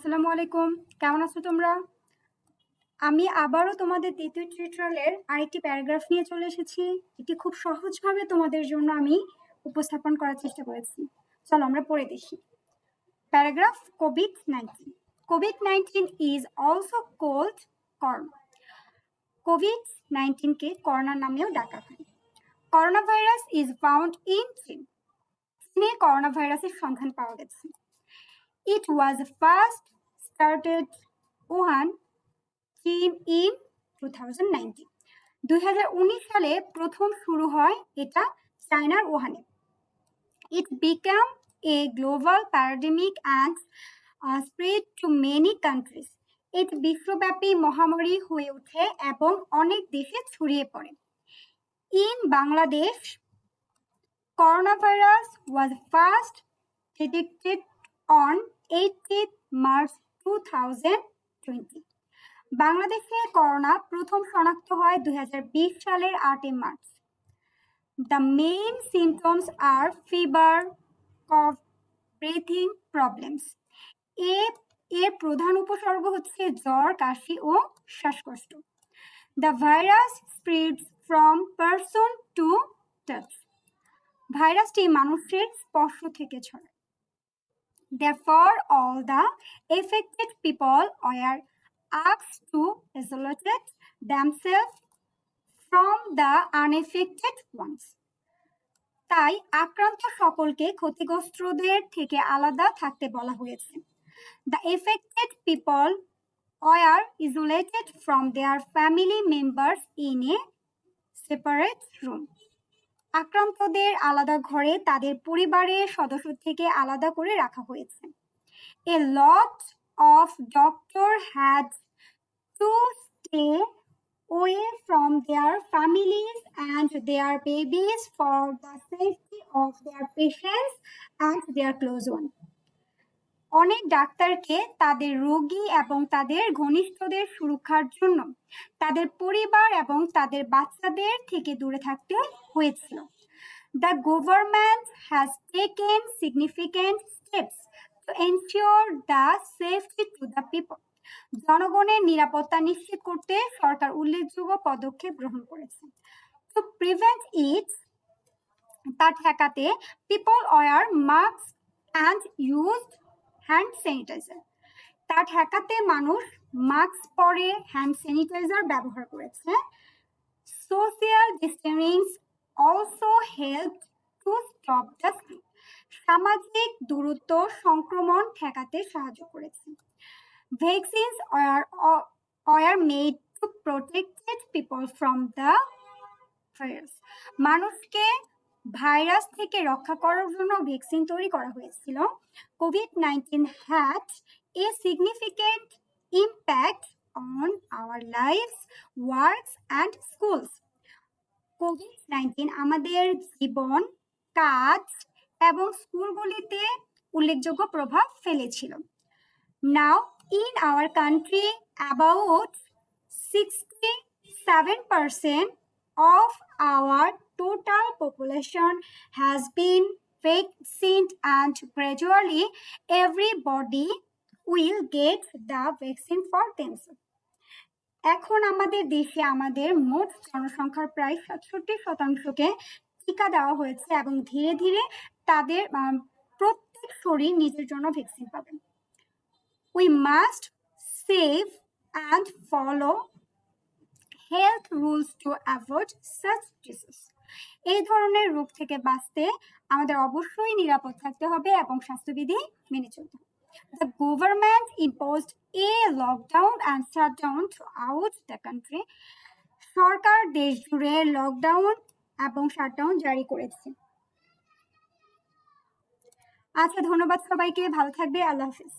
আসসালামু আলাইকুম। কেমন আছো তোমরা? আমি আবারও তোমাদের দ্বিতীয় টিউটোরিয়ালের আরেকটি প্যারাগ্রাফ নিয়ে চলে এসেছি। এটি খুব সহজভাবে তোমাদের জন্য আমি উপস্থাপন করার চেষ্টা করেছি। চলো আমরা পড়ে দেখি। Paragraph COVID nineteen COVID nineteen is also called corona COVID নাইন্টিনকে corona নামেও ডাকা হয়। Corona virus is found in চীন চীনে করোনা ভাইরাসের সন্ধান পাওয়া গেছে। It was first started Wuhan, চীন in 2019. দুই সালে প্রথম শুরু হয় এটা চায়নার ওহানে it became a global pandemic and spread to many countries এটি বিশ্বব্যাপী মহামারী হয়ে ওঠে এবং অনেক দেশে ছড়িয়ে পড়ে। In Bangladesh corona virus was first detected on 18th March to বাংলাদেশে করোনা প্রথম শনাক্ত হয় দু হাজার বিশ সালের আটই March the main symptoms are fever cough breathing problems এ, এর প্রধান উপসর্গ হচ্ছে জ্বর, কাশি ও শ্বাসকষ্ট। The virus spreads from person to touch ভাইরাসটি মানুষের স্পর্শ থেকে ছড়ায়। Therefore, all the affected people were asked to isolate themselves from the unaffected ones. তাই আক্রান্ত সকলকে ক্ষতিগ্রস্তদের থেকে আলাদা থাকতে বলা হয়েছে the affected people were isolated from their family members in a separate room আক্রান্তদের আলাদা ঘরে তাদের পরিবারের সদস্য থেকে আলাদা করে রাখা হয়েছে। A lot of doctor had to stay away from their families and their babies for the safety of their patients and their close one অনেক ডাক্তারকে তাদের রোগী এবং তাদের ঘনিষ্ঠদের সুরক্ষার জন্য তাদের পরিবার এবং তাদের বাচ্চাদের থেকে দূরে থাকতে হয়েছিল। The government has taken significant steps to ensure the safety to the people জনগণের নিরাপত্তা নিশ্চিত করতে সরকার উল্লেখযোগ্য পদক্ষেপ গ্রহণ করেছে। টু প্রিভেন্ট ইট তা ঠেকাতে people wear mask and used hand sanitizer তা ঠেকাতে মানুষ মাস্ক পরে হ্যান্ড স্যানিটাইজার ব্যবহার করেছে। Social distance also help to stop the spread সামাজিক দূরত্ব সংক্রমণ ঠেকাতে সাহায্য করেছে। Vaccines are are made to protected people from the মানুষকে ভাইরাস থেকে রক্ষা করার জন্য ভ্যাকসিন তৈরি করা হয়েছিল। COVID nineteen had a significant impact on our life works and schools COVID nineteen আমাদের জীবন, কাজ এবং স্কুলগুলিতে উল্লেখযোগ্য প্রভাব ফেলেছিল। Now in our country about sixty seven percent of our total population has been vaccinated and gradually everybody will get the vaccine for themselves. এখন আমাদের দেশে আমাদের মোট জনসংখ্যার প্রায় সাতষট্টি শতাংশকে টিকা দেওয়া হয়েছে এবং ধীরে ধীরে তাদের প্রত্যেক শরীর নিজের জন্য ভ্যাকসিন পাবেন we must save and follow health rules to avoid such disease এই ধরনের রোগ থেকে বাঁচতে আমাদের অবশ্যই নিরাপদ থাকতে হবে এবং স্বাস্থ্যবিধি মেনে চলতে হবে। The government imposed a lockdown and shutdown throughout the country. সরকার দেশ জুড়ে লকডাউন এবং শাটডাউন জারি করেছে। আচ্ছা ধন্যবাদ সবাইকে। ভালো থাকবে। আল্লাহ হাফিজ।